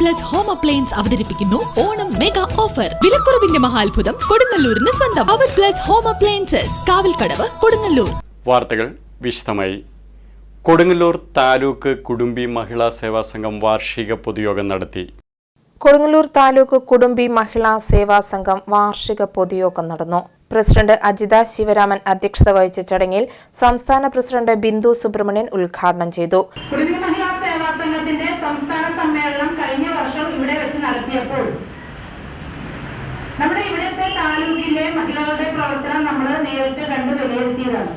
Plus home appliance അവതരിപ്പിക്കുന്നു. Onam mega offer വിലക്കുറവിന്റെ മഹാത്ഭുതം കൊടുങ്ങല്ലൂരിന് സ്വന്തം. Our plus home appliances Kavalkadavu Kodungallur. വാർത്തകൾ വിശദമായി. കൊടുങ്ങല്ലൂർ താലൂക്ക് കുടുംബി മഹിളാ സേവാ സംഘം വാർഷിക പൊതുയോഗം നടത്തി. കൊടുങ്ങല്ലൂർ താലൂക്ക് കുടുംബി മഹിളാ സേവാ സംഘം വാർഷിക പൊതുയോഗം നടന്നു. പ്രസിഡന്റ് അജിത ശിവരാമൻ അധ്യക്ഷത വഹിച്ച ചടങ്ങിൽ സംസ്ഥാന പ്രസിഡന്റ് ബിന്ദു സുബ്രഹ്മണ്യൻ ഉദ്ഘാടനം ചെയ്തു കുടുംബ മഹിളാ സേവാ സംഘത്തിന്റെ സംസ്ഥാന സമ്മേളനം കഴിഞ്ഞ വർഷം ഇവിടെ നടത്തിയപ്പോൾ നമ്മുടെ ഇവിടുത്തെ താലൂക്കിലെ മഹിളകളുടെ പ്രവർത്തനം നമ്മൾ നേരിട്ട് കണ്ട് വിലയിരുത്തിയതാണ്.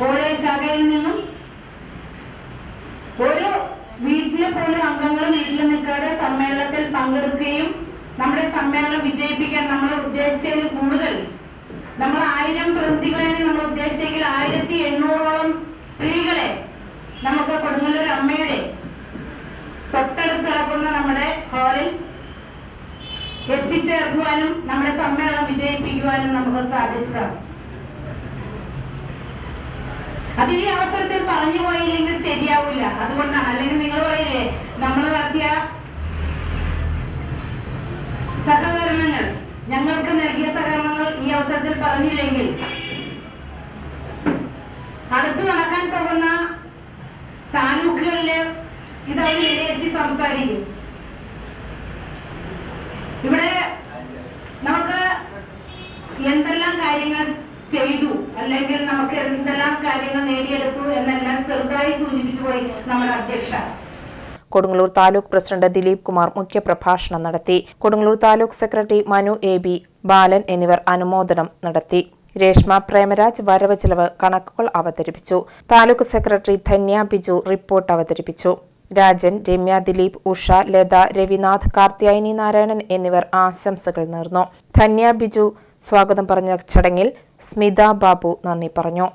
ഓരോ ശാഖയിൽ നിന്നും ഓരോ വീട്ടിലെ പോലും അംഗങ്ങൾ വീട്ടിൽ നിൽക്കാതെ സമ്മേളനത്തിൽ പങ്കെടുക്കുകയും നമ്മുടെ സമ്മേളനം വിജയിപ്പിക്കാൻ നമ്മൾ ഉദ്ദേശിച്ചതിൽ കൂടുതൽ നമ്മൾ ആയിരം പ്രതിനിധികളെ നമ്മൾ ഉദ്ദേശിച്ചെങ്കിൽ ആയിരത്തി എണ്ണൂറോളം സ്ത്രീകളെ നമുക്ക് കൊടുങ്ങല്ലൂർ അമ്മയുടെ എത്തിച്ചേർക്കുവാനും നമ്മുടെ സമ്മേളനം വിജയിപ്പിക്കുവാനും നമുക്ക് സാധിച്ചതാണ് അത് ഈ അവസരത്തിൽ പറഞ്ഞു പോയില്ലെങ്കിൽ ശരിയാവില്ല. അതുകൊണ്ടാണ് അല്ലെങ്കിൽ നിങ്ങൾ പറയില്ലേ നമ്മൾ നടത്തിയ സഹകരണങ്ങൾ ഞങ്ങൾക്ക് നൽകിയ സഹകരണങ്ങൾ ഈ അവസരത്തിൽ പറഞ്ഞില്ലെങ്കിൽ നമുക്ക് എന്തെല്ലാം കാര്യങ്ങൾ ചെയ്തു അല്ലെങ്കിൽ നമുക്ക് എന്തെല്ലാം കാര്യങ്ങൾ നേടിയെടുത്തു എന്നെല്ലാം ചെറുതായി സൂചിപ്പിച്ചു പോയി നമ്മുടെ അധ്യക്ഷ. കൊടുങ്ങല്ലൂർ താലൂക്ക് പ്രസിഡന്റ് ദിലീപ് കുമാർ മുഖ്യപ്രഭാഷണം നടത്തി. Kodungallur taluk secretary Manu A B Balan എന്നിവർ അനുമോദനം നടത്തി. രേഷ്മ പ്രേമരാജ് വരവ് ചെലവ് കണക്കുകൾ അവതരിപ്പിച്ചു. താലൂക്ക് സെക്രട്ടറി ധന്യ ബിജു റിപ്പോർട്ട് അവതരിപ്പിച്ചു. രാജൻ രമ്യ ദിലീപ് ഉഷ ലത രവിനാഥ് കാർത്യായനി നാരായണൻ എന്നിവർ ആശംസകൾ നേർന്നു. ധന്യ ബിജു സ്വാഗതം പറഞ്ഞ ചടങ്ങിൽ സ്മിത ബാബു നന്ദി പറഞ്ഞു.